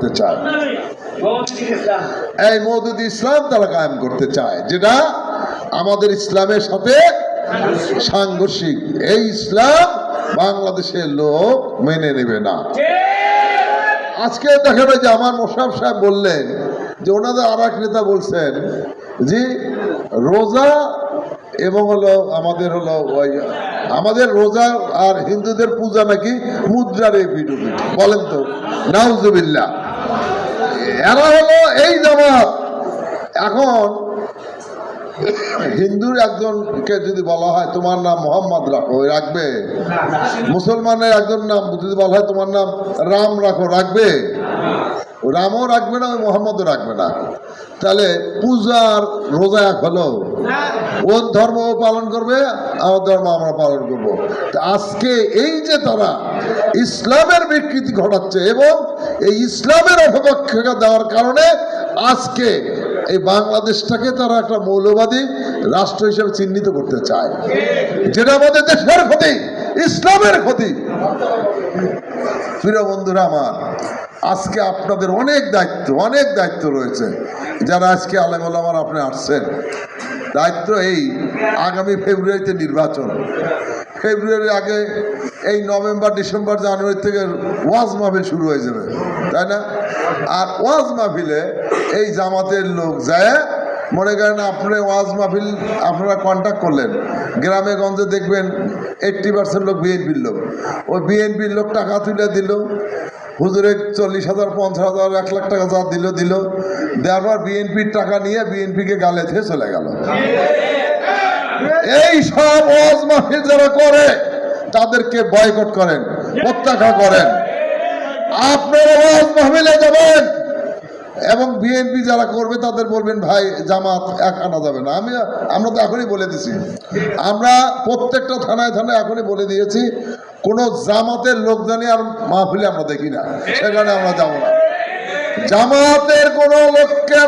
করতে চায়। এই মৌদুদ ইসলাম তারা কায়েম করতে চায়, যেটা আমাদের ইসলামের সাথে সাংঘর্ষিক। এই ইসলাম বাংলাদেশের লোক মেনে নেবে না। আজকে দেখা যায় যে আমার মোশাফ সাহেব বললেন যে ওনাদের আর এক নেতা বলছেন যে রোজা এবং হলো আমাদের হলো ওই আমাদের রোজা আর হিন্দুদের পূজা নাকি মুদ্রার এই ভিডিও বলেন তো, নাউজুবিল্লাহ। এরা হলো এই জামাত এখন হিন্দুর একজনকে যদি বলা হয়, তোমার নাম মোহাম্মদ রাখো রাখবে। মুসলমানের একজন নাম যদি বলা হয়, তোমার নাম রাম রাখো, রাখবে? রামও রাখবে না, ওই মোহাম্মদও রাখবে না। তাহলে পূজার রোজা এক হলো। ওর ধর্ম পালন করবে, আমার ধর্ম আমরা পালন করব। আজকে এই যে তারা ইসলামের বিকৃতি ঘটাচ্ছে এবং এই ইসলামের অপপক্ষে দেওয়ার কারণে আজকে এই বাংলাদেশটাকে তারা একটা মৌলবাদী রাষ্ট্র হিসেবে চিহ্নিত করতে চায়। যেটা আমাদের দেশের ক্ষতি, ইসলামের ক্ষতি। প্রিয় বন্ধুরা আমার, আজকে আপনাদের অনেক দায়িত্ব অনেক দায়িত্ব রয়েছে। যারা আজকে আলেম আমার আপনি আসছেন, দায়িত্ব এই আগামী ফেব্রুয়ারিতে নির্বাচন। ফেব্রুয়ারির আগে এই নভেম্বর ডিসেম্বর জানুয়ারি থেকে ওয়াজ মাহফিল শুরু হয়ে যাবে তাই না? আর ওয়াজ মাহফিলে এই জামাতের লোক যায় মনে করেন আপনি ওয়াজ মাহফিল আপনারা কন্ট্যাক্ট করলেন গ্রামে গঞ্জে দেখবেন এইট্টি পার্সেন্ট লোক বিএনপির লোক। ওই বিএনপির লোক টাকা তুলে দিল হুজুরে চল্লিশ হাজার পঞ্চাশ হাজার এক লাখ টাকা যা দিল দিল। দেওয়ার পর বিএনপির টাকা নিয়ে বিএনপিকে গালে দিয়ে চলে গেল। এই সব ওয়াজ মাহফিল যারা করে তাদেরকে বয়কট করেন প্রত্যাখ্যান করেন। আপনারা ওয়াজ যাবেন। এবং বিএনপি যারা করবে তাদের বলবেন ভাই জামাত এক আনা যাবে না। আমি আমরা তো এখনই বলে দিছি। আমরা প্রত্যেকটা থানায় থানায় এখনই বলে দিয়েছি কোনো জামাতের লোকজনই আর মাহফিলে আমরা দেখি না। সেখানে আমরা যাব না। জামাতের কোনো লোককে